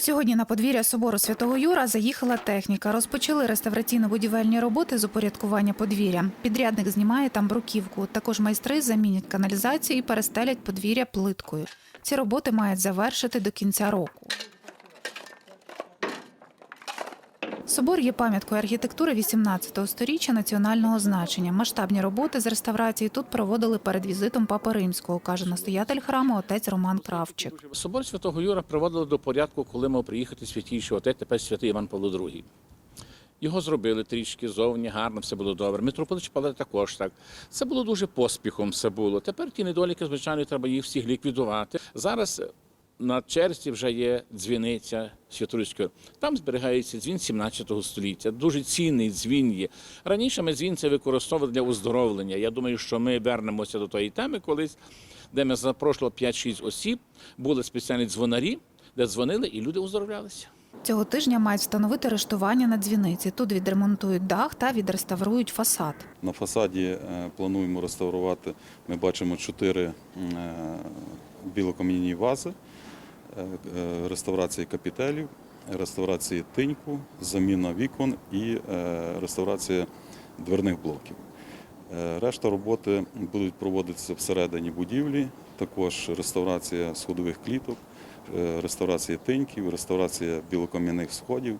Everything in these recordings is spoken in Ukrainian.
Сьогодні на подвір'я собору Святого Юра заїхала техніка. Розпочали реставраційно-будівельні роботи з упорядкування подвір'я. Підрядник знімає там бруківку. Також майстри замінять каналізацію і перестелять подвір'я плиткою. Ці роботи мають завершити до кінця року. Собор є пам'яткою архітектури 18 століття національного значення. Масштабні роботи з реставрації тут проводили перед візитом Папи Римського, каже настоятель храму отець Роман Кравчик. Собор Святого Юра приводили до порядку, коли мав приїхати святійший отець, тепер святий Іван Павло II. Його зробили трішки зовні, гарно, все було добре. Митрополит Шпале також так. Це було дуже поспіхом. Все було. Тепер ті недоліки, звичайно, треба їх всіх ліквідувати. Зараз на черзі вже є дзвіниця Святоруської. Там зберігається дзвін 17 століття. Дуже цінний дзвін є. Раніше ми дзвін це використовували для оздоровлення. Я думаю, що ми вернемося до тої теми колись, де ми запрошували 5-6 осіб, були спеціальні дзвонарі, де дзвонили і люди оздоровлялися. Цього тижня мають встановити рештування на дзвіниці. Тут відремонтують дах та відреставрують фасад. На фасаді е, плануємо реставрувати. Ми бачимо чотири е, білокам'яні вази, реставрації капітелів, реставрації тиньку, заміна вікон і е, реставрація дверних блоків. Е, Решта роботи будуть проводитися всередині будівлі, також реставрація сходових кліток, е, реставрація тиньків, реставрація білокам'яних сходів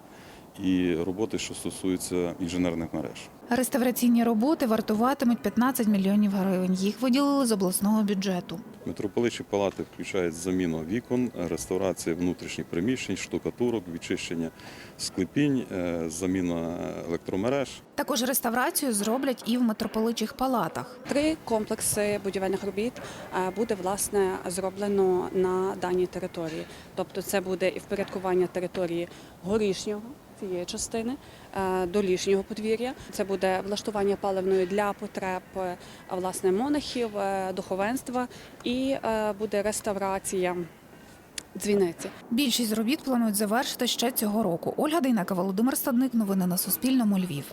і роботи, що стосуються інженерних мереж. Реставраційні роботи вартуватимуть 15 мільйонів гривень. Їх виділили з обласного бюджету. Митрополичі палати включають заміну вікон, реставрація внутрішніх приміщень, штукатурок, відчищення склепінь, е, заміна електромереж. Також реставрацію зроблять і в митрополичих палатах. Три комплекси будівельних робіт е, буде власне зроблено на даній території. Тобто, це буде і впорядкування території горішнього. Цієї частини е, до лішнього подвір'я це буде влаштування паливної для потреб е, власне монахів, е, духовенства і буде реставрація дзвіниці. Більшість робіт планують завершити ще цього року. Ольга Дейнека, Володимир Стадник. Новини на Суспільному. Львів.